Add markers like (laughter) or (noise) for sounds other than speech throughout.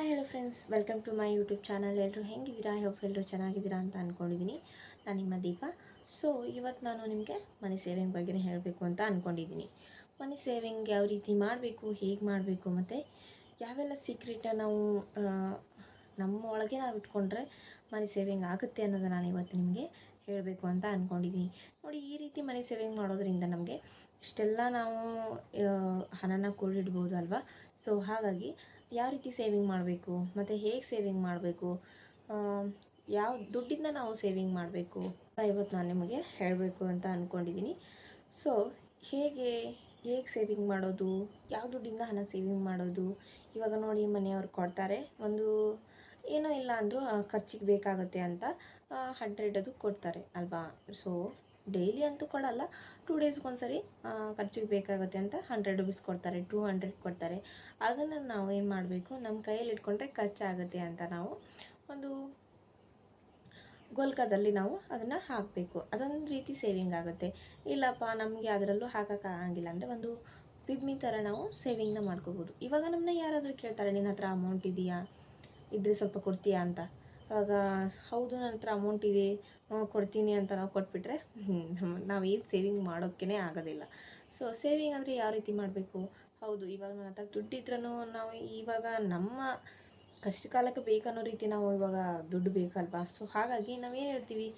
Hi hello friends welcome to my YouTube channel ಎಲ್ಲರೂ ಹೆಂಗಿದ್ದೀರಾ? Hope ಎಲ್ಲರೂ ಚೆನ್ನಾಗಿದ್ದೀರಾ ಅಂತ ಅಂದ್ಕೊಂಡಿದ್ದೀನಿ ನಾನು ನಿಮ್ಮ ದೀಪ. ಸೊ ಇವತ್ತು ನಾನು ನಿಮಗೆ ಮನಿ ಸೇವಿಂಗ್ ಬಗ್ಗೆನೇ ಹೇಳಬೇಕು ಅಂತ ಅಂದ್ಕೊಂಡಿದ್ದೀನಿ ಮನಿ ಸೇವಿಂಗ್ ಯಾವ ರೀತಿ ಮಾಡಬೇಕು, ಹೇಗೆ ಮಾಡಬೇಕು, ಮತ್ತು ಯಾವೆಲ್ಲ ಸೀಕ್ರೆಟ ನಾವು ನಮ್ಮ ಒಳಗೆ ನಾವು ಇಟ್ಕೊಂಡ್ರೆ ಮನಿ ಸೇವಿಂಗ್ ಆಗುತ್ತೆ ಅನ್ನೋದು ನಾನು ಇವತ್ತು ನಿಮಗೆ ಹೇಳಬೇಕು ಅಂತ ಅಂದ್ಕೊಂಡಿದ್ದೀನಿ ನೋಡಿ, ಈ ರೀತಿ ಮನಿ ಸೇವಿಂಗ್ ಮಾಡೋದ್ರಿಂದ ನಮಗೆ ಇಷ್ಟೆಲ್ಲ ನಾವು ಹಣನ ಕೂಡಿಡ್ಬೋದು ಅಲ್ವಾ? ಸೊ ಹಾಗಾಗಿ ಯಾವ ರೀತಿ ಸೇವಿಂಗ್ ಮಾಡಬೇಕು? ಮತ್ತು ಹೇಗೆ ಸೇವಿಂಗ್ ಮಾಡಬೇಕು? ಯಾವ ದುಡ್ಡಿಂದ ನಾವು ಸೇವಿಂಗ್ ಮಾಡಬೇಕು? ಇವತ್ತು ನಾನು ನಿಮಗೆ ಹೇಳಬೇಕು ಅಂತ ಅಂದ್ಕೊಂಡಿದ್ದೀನಿ ಸೊ ಹೇಗೆ ಹೇಗೆ ಸೇವಿಂಗ್ ಮಾಡೋದು? ಯಾವ ದುಡ್ಡಿಂದ ಹಣ ಸೇವಿಂಗ್ ಮಾಡೋದು? ಇವಾಗ ನೋಡಿ ಮನೆಯವ್ರು ಕೊಡ್ತಾರೆ. ಒಂದು ಏನೋ ಇಲ್ಲ ಅಂದರೂ ಖರ್ಚಿಗೆ ಬೇಕಾಗುತ್ತೆ ಅಂತ ಹಂಡ್ರೆಡ್ ಅದು ಕೊಡ್ತಾರೆ ಅಲ್ವಾ? ಸೊ ಡೈಲಿ ಅಂತೂ ಕೊಡಲ್ಲ. ಟೂ ಡೇಸ್ಗೆ ಒಂದ್ಸರಿ ಖರ್ಚಿಗೆ ಬೇಕಾಗುತ್ತೆ ಅಂತ ಹಂಡ್ರೆಡ್ ರುಪೀಸ್ ಕೊಡ್ತಾರೆ ಟೂ ಹಂಡ್ರೆಡ್ ಕೊಡ್ತಾರೆ. ಅದನ್ನು ನಾವು ಏನು ಮಾಡಬೇಕು ನಮ್ಮ ಕೈಯಲ್ಲಿ ಇಟ್ಕೊಂಡ್ರೆ ಖರ್ಚಾಗುತ್ತೆ ಅಂತ ನಾವು ಒಂದು ಗೋಲ್ಕದಲ್ಲಿ ನಾವು ಅದನ್ನು ಹಾಕಬೇಕು. ಅದೊಂದು ರೀತಿ ಸೇವಿಂಗ್ ಆಗುತ್ತೆ. ಇಲ್ಲಪ್ಪ, ನಮಗೆ ಅದರಲ್ಲೂ ಹಾಕೋಕ್ಕಾಗಂಗಿಲ್ಲ ಅಂದರೆ ಒಂದು ಪಿಗ್ಮಿ ಥರ ನಾವು ಸೇವಿಂಗ್ನ ಮಾಡ್ಕೋಬೋದು. ಇವಾಗ ನಮ್ಮನ್ನ ಯಾರಾದರೂ ಕೇಳ್ತಾರೆ ನಿನ್ನ ಹತ್ರ ಅಮೌಂಟ್ ಇದೆಯಾ? ಇದ್ದರೆ ಸ್ವಲ್ಪ ಕೊಡ್ತೀಯಾ? ಅಂತ. ಅವಾಗ ಹೌದು, ನನ್ನ ಹತ್ರ ಅಮೌಂಟ್ ಇದೆ. ಕೊಡ್ತೀನಿ ಅಂತ ನಾವು ಕೊಟ್ಬಿಟ್ರೆ ನಾವು ಏನು ಸೇವಿಂಗ್ ಮಾಡೋದಕ್ಕೇ ಆಗೋದಿಲ್ಲ. ಸೊ ಸೇವಿಂಗ್ ಅಂದರೆ ಯಾವ ರೀತಿ ಮಾಡಬೇಕು? ಹೌದು, ಇವಾಗ ನನ್ನ ಹತ್ರ ದುಡ್ಡಿದ್ರೂ ನಾವು ಇವಾಗ ನಮ್ಮ ಕಷ್ಟ ಕಾಲಕ್ಕೆ ಬೇಕನ್ನೋ ರೀತಿ ನಾವು ಇವಾಗ ದುಡ್ಡು ಬೇಕಲ್ವಾ? ಸೊ ಹಾಗಾಗಿ ನಾವೇನು ಹೇಳ್ತೀವಿ?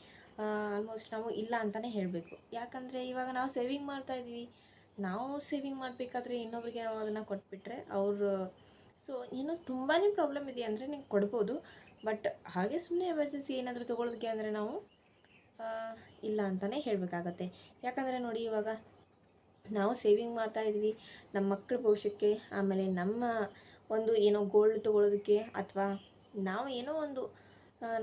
ಆಲ್ಮೋಸ್ಟ್ ನಾವು ಇಲ್ಲ ಅಂತಲೇ ಹೇಳಬೇಕು. ಯಾಕಂದರೆ ಇವಾಗ ನಾವು ಸೇವಿಂಗ್ ಮಾಡ್ತಾ ಇದ್ದೀವಿ. ನಾವು ಸೇವಿಂಗ್ ಮಾಡಬೇಕಾದ್ರೆ ಇನ್ನೊಬ್ರಿಗೆ ನಾವು ಅದನ್ನು ಕೊಟ್ಬಿಟ್ರೆ ಅವರು ಸೊ ಇನ್ನೂ ತುಂಬಾ ಪ್ರಾಬ್ಲಮ್ ಇದೆ ಅಂದರೆ ನೀವು ಕೊಡ್ಬೋದು. ಬಟ್ ಹಾಗೆ ಸುಮ್ಮನೆ ಎಮರ್ಜೆನ್ಸಿ ಏನಾದರೂ ತೊಗೊಳೋದಕ್ಕೆ ಅಂದರೆ ನಾವು ಇಲ್ಲ ಅಂತಲೇ ಹೇಳಬೇಕಾಗತ್ತೆ. ಯಾಕಂದರೆ ನೋಡಿ ಇವಾಗ ನಾವು ಸೇವಿಂಗ್ ಮಾಡ್ತಾ ಇದ್ವಿ, ನಮ್ಮ ಮಕ್ಕಳ ಭವಿಷ್ಯಕ್ಕೆ, ಆಮೇಲೆ ನಮ್ಮ ಒಂದು ಏನೋ ಗೋಲ್ಡ್ ತೊಗೊಳೋದಕ್ಕೆ ಅಥವಾ ನಾವು ಏನೋ ಒಂದು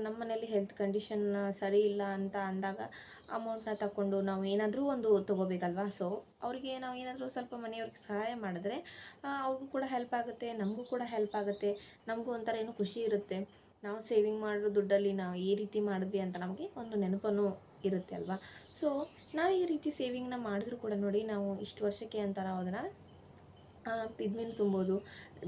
ನಮ್ಮ ಮನೇಲಿ ಹೆಲ್ತ್ ಕಂಡೀಷನ್ ಸರಿ ಇಲ್ಲ ಅಂತ ಅಂದಾಗ ಅಮೌಂಟ್ನ ತಗೊಂಡು ನಾವು ಏನಾದರೂ ಒಂದು ತೊಗೋಬೇಕಲ್ವಾ? ಸೊ ಅವರಿಗೆ ನಾವು ಏನಾದರೂ ಸ್ವಲ್ಪ ಮನೆಯವ್ರಿಗೆ ಸಹಾಯ ಮಾಡಿದ್ರೆ ಅವ್ರಿಗೂ ಕೂಡ ಹೆಲ್ಪ್ ಆಗುತ್ತೆ, ನಮಗೂ ಕೂಡ ಹೆಲ್ಪ್ ಆಗುತ್ತೆ, ನಮಗೂ ಒಂಥರ ಏನು ಖುಷಿ ಇರುತ್ತೆ. ನಾವು ಸೇವಿಂಗ್ ಮಾಡಿರೋ ದುಡ್ಡಲ್ಲಿ ನಾವು ಈ ರೀತಿ ಮಾಡಿದ್ವಿ ಅಂತ ನಮಗೆ ಒಂದು ನೆನಪನ್ನು ಇರುತ್ತೆ ಅಲ್ವಾ? ಸೊ ನಾವು ಈ ರೀತಿ ಸೇವಿಂಗ್ನ ಮಾಡಿದ್ರು ಕೂಡ ನೋಡಿ ನಾವು ಇಷ್ಟು ವರ್ಷಕ್ಕೆ ಅಂತ ನಾವು ಅದನ್ನು ಪಿದ್ಮಿನ ತುಂಬೋದು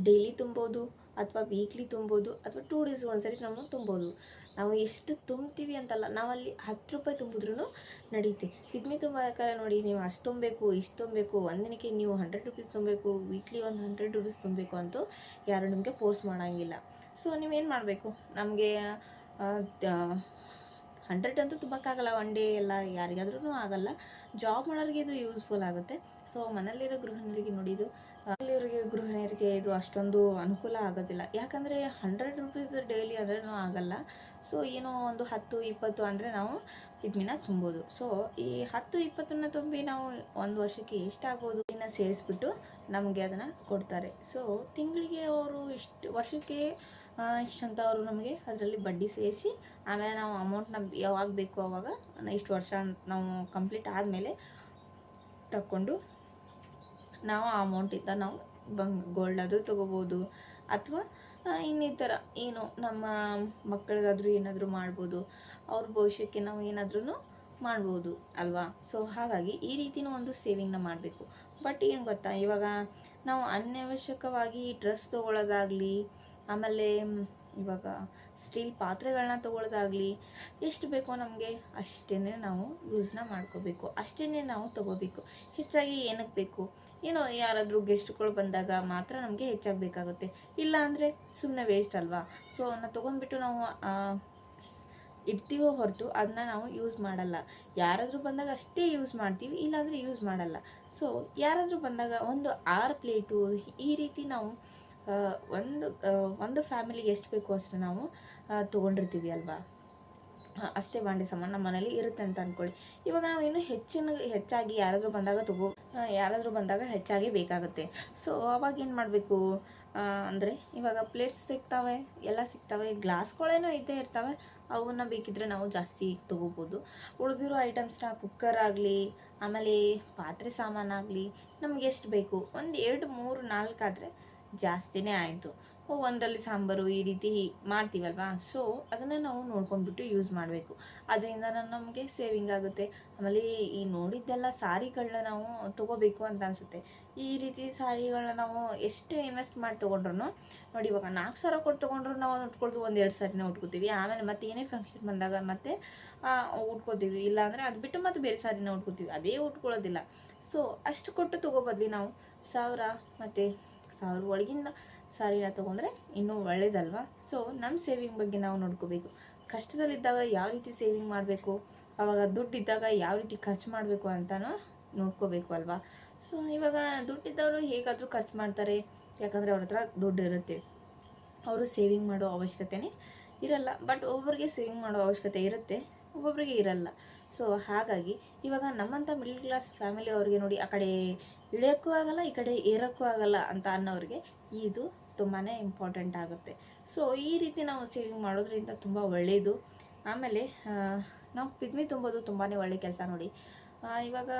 ಡೈಲಿ ತುಂಬೋದು, ಅಥವಾ ವೀಕ್ಲಿ ತುಂಬೋದು, ಅಥವಾ ಟೂ ಡೇಸ್ ಒಂದ್ಸರಿ ನಾವು ತುಂಬೋದು. ನಾವು ಎಷ್ಟು ತುಂಬ್ತೀವಿ ಅಂತಲ್ಲ, ನಾವಲ್ಲಿ ಹತ್ತು ರೂಪಾಯಿ ತುಂಬಿದ್ರೂ ನಡೀತಿ. ಪಿಗ್ಮಿ ತುಂಬಬೇಕಾದ್ರೆ ನೋಡಿ, ನೀವು ಅಷ್ಟು ತುಂಬಬೇಕು, ಇಷ್ಟು ತುಂಬಬೇಕು, ಒಂದಿನಕ್ಕೆ ನೀವು ಹಂಡ್ರೆಡ್ ರುಪೀಸ್ ತುಂಬಬೇಕು ವೀಕ್ಲಿ ಒಂದು ಹಂಡ್ರೆಡ್ ರುಪೀಸ್ ತುಂಬಬೇಕು ಅಂತೂ ಯಾರು ನಿಮಗೆ ಪೋಸ್ಟ್ ಮಾಡೋಂಗಿಲ್ಲ. ಸೊ ನೀವೇನು ಮಾಡಬೇಕು? ನಮಗೆ ಹಂಡ್ರೆಡ್ ಅಂತೂ ತುಂಬಕ್ಕಾಗಲ್ಲ ಒನ್ ಡೇ ಎಲ್ಲ ಯಾರಿಗಾದ್ರೂ ಆಗಲ್ಲ. ಜಾಬ್ ಮಾಡೋರಿಗೆ ಇದು ಯೂಸ್ಫುಲ್ ಆಗುತ್ತೆ. ಸೊ ಮನೆಯಲ್ಲಿರೋ ಗೃಹಿಣಿಯರಿಗೆ ನೋಡಿ, ಇದು ಮನೆಯಲ್ಲಿರೋರಿಗೆ ಗೃಹಿಣಿಯರಿಗೆ ಇದು ಅಷ್ಟೊಂದು ಅನುಕೂಲ ಆಗೋದಿಲ್ಲ. ಯಾಕಂದರೆ ಹಂಡ್ರೆಡ್ ರುಪೀಸ್ ಡೈಲಿ ಅಂದ್ರೂ ಆಗಲ್ಲ. ಸೊ ಏನೋ ಒಂದು ಹತ್ತು, ಇಪ್ಪತ್ತು ಅಂದರೆ ನಾವು ಇದನ್ನ ತುಂಬೋದು. ಸೊ ಈ ಹತ್ತು, ಇಪ್ಪತ್ತನ್ನು ತುಂಬಿ ನಾವು ಒಂದು ವರ್ಷಕ್ಕೆ ಎಷ್ಟಾಗ್ಬೋದು ಇನ್ನು ಸೇರಿಸ್ಬಿಟ್ಟು ನಮಗೆ ಅದನ್ನು ಕೊಡ್ತಾರೆ. ಸೊ ತಿಂಗಳಿಗೆ ಅವರು ಇಷ್ಟು, ವರ್ಷಕ್ಕೆ ಇಷ್ಟಂತ ಅವರು ನಮಗೆ ಅದರಲ್ಲಿ ಬಡ್ಡಿ ಸೇರಿಸಿ, ಆಮೇಲೆ ನಾವು ಅಮೌಂಟ್ನ ಯಾವಾಗ ಬೇಕು ಅವಾಗ ಇಷ್ಟು ವರ್ಷ ನಾವು ಕಂಪ್ಲೀಟ್ ಆದಮೇಲೆ ತಕ್ಕೊಂಡು ನಾವು ಆ ಅಮೌಂಟಿಂದ ನಾವು ಬಂಗ್ ಗೋಲ್ಡ್ ಆದರೂ ತೊಗೋಬೋದು. ಅಥವಾ ಇನ್ನಿತರ ಏನು ನಮ್ಮ ಮಕ್ಕಳಿಗಾದರೂ ಏನಾದರೂ ಮಾಡ್ಬೋದು, ಅವ್ರ ಭವಿಷ್ಯಕ್ಕೆ ನಾವು ಏನಾದ್ರೂ ಮಾಡ್ಬೋದು ಅಲ್ವಾ? ಸೊ ಹಾಗಾಗಿ ಈ ರೀತಿನೂ ಒಂದು ಸೇವಿಂಗ್ನ ಮಾಡಬೇಕು. ಬಟ್ ಏನು ಗೊತ್ತಾ, ಇವಾಗ ನಾವು ಅನವಶ್ಯಕವಾಗಿ ಡ್ರೆಸ್ ತೊಗೊಳ್ಳೋದಾಗಲಿ ಆಮೇಲೆ ಇವಾಗ ಸ್ಟೀಲ್ ಪಾತ್ರೆಗಳನ್ನ ತೊಗೊಳ್ಳೋದಾಗಲಿ ಎಷ್ಟು ಬೇಕೋ ನಮಗೆ ಅಷ್ಟೇ ನಾವು ಯೂಸ್ನ ಮಾಡ್ಕೋಬೇಕು. ಅಷ್ಟೇ ನಾವು ತೊಗೋಬೇಕು. ಹೆಚ್ಚಾಗಿ ಏನಕ್ಕೆ ಬೇಕು? ಏನೋ ಯಾರಾದರೂ ಗೆಸ್ಟ್ಗಳು ಬಂದಾಗ ಮಾತ್ರ ನಮಗೆ ಹೆಚ್ಚಾಗಿ ಬೇಕಾಗುತ್ತೆ ಇಲ್ಲ ಅಂದರೆ ಸುಮ್ಮನೆ ವೇಸ್ಟ್ ಅಲ್ವಾ? ಸೊ ಅದನ್ನ ತೊಗೊಂಡ್ಬಿಟ್ಟು ನಾವು ಇಡ್ತೀವೋ ಹೊರತು ಅದನ್ನ ನಾವು ಯೂಸ್ ಮಾಡಲ್ಲ. ಯಾರಾದರೂ ಬಂದಾಗ ಅಷ್ಟೇ ಯೂಸ್ ಮಾಡ್ತೀವಿ, ಇಲ್ಲಾಂದರೆ ಯೂಸ್ ಮಾಡಲ್ಲ. ಸೊ ಯಾರಾದರೂ ಬಂದಾಗ ಒಂದು ಆರು ಪ್ಲೇಟು ಈ ರೀತಿ ನಾವು ಒಂದು ಒಂದು ಫ್ಯಾಮಿಲಿಗೆ ಎಷ್ಟು ಬೇಕು ಅಷ್ಟು ನಾವು ತೊಗೊಂಡಿರ್ತೀವಿ ಅಲ್ವಾ? ಅಷ್ಟೇ ಬಾಂಡೆ ಸಾಮಾನು ನಮ್ಮ ಮನೇಲಿ ಇರುತ್ತೆ ಅಂತ ಅಂದ್ಕೊಳ್ಳಿ ಇವಾಗ ನಾವು ಇನ್ನೂ ಹೆಚ್ಚಿನ, ಹೆಚ್ಚಾಗಿ ಯಾರಾದರೂ ಬಂದಾಗ ತಗೋ ಯಾರಾದರೂ ಬಂದಾಗ ಹೆಚ್ಚಾಗಿ ಬೇಕಾಗುತ್ತೆ. ಸೊ ಅವಾಗ ಏನು ಮಾಡಬೇಕು? ಅಂದರೆ ಇವಾಗ ಪ್ಲೇಟ್ಸ್ ಸಿಗ್ತಾವೆ, ಎಲ್ಲ ಸಿಗ್ತಾವೆ ಗ್ಲಾಸ್ಗಳೇನೋ ಇದ್ದೇ ಇರ್ತವೆ. ಅವನ್ನ ಬೇಕಿದ್ರೆ ನಾವು ಜಾಸ್ತಿ ತೊಗೋಬೋದು. ಉಳಿದಿರೋ ಐಟಮ್ಸ್ನ ಕುಕ್ಕರ್ ಆಗಲಿ, ಆಮೇಲೆ ಪಾತ್ರೆ ಸಾಮಾನಾಗಲಿ ನಮ್ಗೆ ಎಷ್ಟು ಬೇಕು? ಒಂದು ಎರಡು ಮೂರು ನಾಲ್ಕು ಆದರೆ ಜಾಸ್ತಿನೇ ಆಯಿತು. ಒಂದರಲ್ಲಿ ಸಾಂಬಾರು ಈ ರೀತಿ ಮಾಡ್ತೀವಲ್ವಾ? ಸೊ ಅದನ್ನು ನಾವು ನೋಡ್ಕೊಂಡ್ಬಿಟ್ಟು ಯೂಸ್ ಮಾಡಬೇಕು. ಅದರಿಂದ ನಮಗೆ ಸೇವಿಂಗ್ ಆಗುತ್ತೆ. ಆಮೇಲೆ ಈ ನೋಡಿದ್ದೆಲ್ಲ ಸಾರಿಗಳನ್ನ ನಾವು ತೊಗೋಬೇಕು ಅಂತ ಅನಿಸುತ್ತೆ. ಈ ರೀತಿ ಸಾರಿಗಳನ್ನ ನಾವು ಎಷ್ಟು ಇನ್ವೆಸ್ಟ್ ಮಾಡಿ ತೊಗೊಂಡ್ರು ನೋಡಿ ಇವಾಗ ನಾಲ್ಕು ಸಾವಿರ ಕೊಟ್ಟು ತೊಗೊಂಡ್ರು ನಾವು ಉಟ್ಕೊಳ್ತು ಒಂದು ಎರಡು ಸಾರಿನ ಉಟ್ಕೋತೀವಿ. ಆಮೇಲೆ ಮತ್ತೆ ಏನೇ ಫಂಕ್ಷನ್ ಬಂದಾಗ ಮತ್ತೆ ಉಟ್ಕೋತೀವಿ. ಇಲ್ಲಾಂದರೆ ಅದು ಬಿಟ್ಟು ಮತ್ತೆ ಬೇರೆ ಸಾರಿನ ಉಟ್ಕೋತೀವಿ. ಅದೇ ಉಟ್ಕೊಳ್ಳೋದಿಲ್ಲ ಸೊ ಅಷ್ಟು ಕೊಟ್ಟು ತೊಗೋಬದ್ಲಿ ನಾವು, ಸಾವಿರ ಮತ್ತು ಸಾವಿರ ಒಳಗಿಂದ ಸಾರಿನ ತೊಗೊಂಡ್ರೆ ಇನ್ನೂ ಒಳ್ಳೇದಲ್ವ? ಸೊ ನಮ್ಮ ಸೇವಿಂಗ್ ಬಗ್ಗೆ ನಾವು ನೋಡ್ಕೋಬೇಕು. ಕಷ್ಟದಲ್ಲಿದ್ದಾಗ ಯಾವ ರೀತಿ ಸೇವಿಂಗ್ ಮಾಡಬೇಕು? ಆವಾಗ ದುಡ್ಡಿದ್ದಾಗ ಯಾವ ರೀತಿ ಖರ್ಚು ಮಾಡಬೇಕು ಅಂತಲೂ ನೋಡ್ಕೋಬೇಕು ಅಲ್ವಾ? ಸೊ ಇವಾಗ ದುಡ್ಡಿದ್ದವರು ಹೇಗಾದರೂ ಖರ್ಚು ಮಾಡ್ತಾರೆ. ಯಾಕಂದರೆ ಅವ್ರ ಹತ್ರ ದುಡ್ಡು ಇರುತ್ತೆ. ಅವರು ಸೇವಿಂಗ್ ಮಾಡೋ ಅವಶ್ಯಕತೆನೇ ಇರಲ್ಲ. ಬಟ್ ಒಬ್ಬೊಬ್ಬರಿಗೆ ಸೇವಿಂಗ್ ಮಾಡೋ ಅವಶ್ಯಕತೆ ಇರುತ್ತೆ. ಒಬ್ಬೊಬ್ಬರಿಗೆ ಇರಲ್ಲ. ಸೊ ಹಾಗಾಗಿ ಇವಾಗ ನಮ್ಮಂಥ ಮಿಡ್ಲ್ ಕ್ಲಾಸ್ ಫ್ಯಾಮಿಲಿ ಅವ್ರಿಗೆ ನೋಡಿ ಆ ಕಡೆ ಇಳಿಯೋಕ್ಕೂ ಆಗಲ್ಲ, ಈ ಕಡೆ ಏರೋಕ್ಕೂ ಆಗಲ್ಲ ಅಂತ ಅನ್ನೋರಿಗೆ ಇದು ತುಂಬಾ ಇಂಪಾರ್ಟೆಂಟ್ ಆಗುತ್ತೆ. ಸೊ ಈ ರೀತಿ ನಾವು ಸೇವಿಂಗ್ ಮಾಡೋದ್ರಿಂದ ತುಂಬ ಒಳ್ಳೆಯದು ಆಮೇಲೆ ನಾವು ಪಿಗ್ಮಿ ತುಂಬೋದು ತುಂಬಾ ಒಳ್ಳೆ ಕೆಲಸ ನೋಡಿ. ಇವಾಗ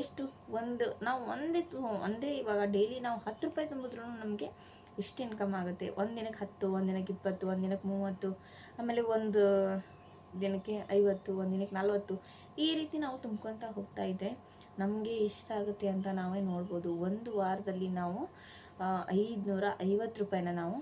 ಎಷ್ಟು ಒಂದು, ನಾವು ಒಂದೇ ಒಂದೇ ಇವಾಗ ಡೈಲಿ ನಾವು ಹತ್ತು ರೂಪಾಯಿ ತುಂಬಿದ್ರೂ ನಮಗೆ ಇಷ್ಟು ಇನ್ಕಮ್ ಆಗುತ್ತೆ? ಒಂದು ದಿನಕ್ಕೆ ಹತ್ತು ಒಂದು ದಿನಕ್ಕೆ ಇಪ್ಪತ್ತು ಒಂದು ದಿನಕ್ಕೆ ಮೂವತ್ತು, ಆಮೇಲೆ ಒಂದು ದಿನಕ್ಕೆ ಐವತ್ತು, ಒಂದು ದಿನಕ್ಕೆ ನಲ್ವತ್ತು, ಈ ರೀತಿ ನಾವು ತುಂಬ್ಕೊತಾ ಹೋಗ್ತಾ ಇದ್ದರೆ ನಮಗೆ ಎಷ್ಟಾಗುತ್ತೆ ಅಂತ ನಾವೇ ನೋಡ್ಬೋದು. ಒಂದು ವಾರದಲ್ಲಿ ನಾವು ಐದುನೂರ ಐವತ್ತು ರೂಪಾಯಿನ ನಾವು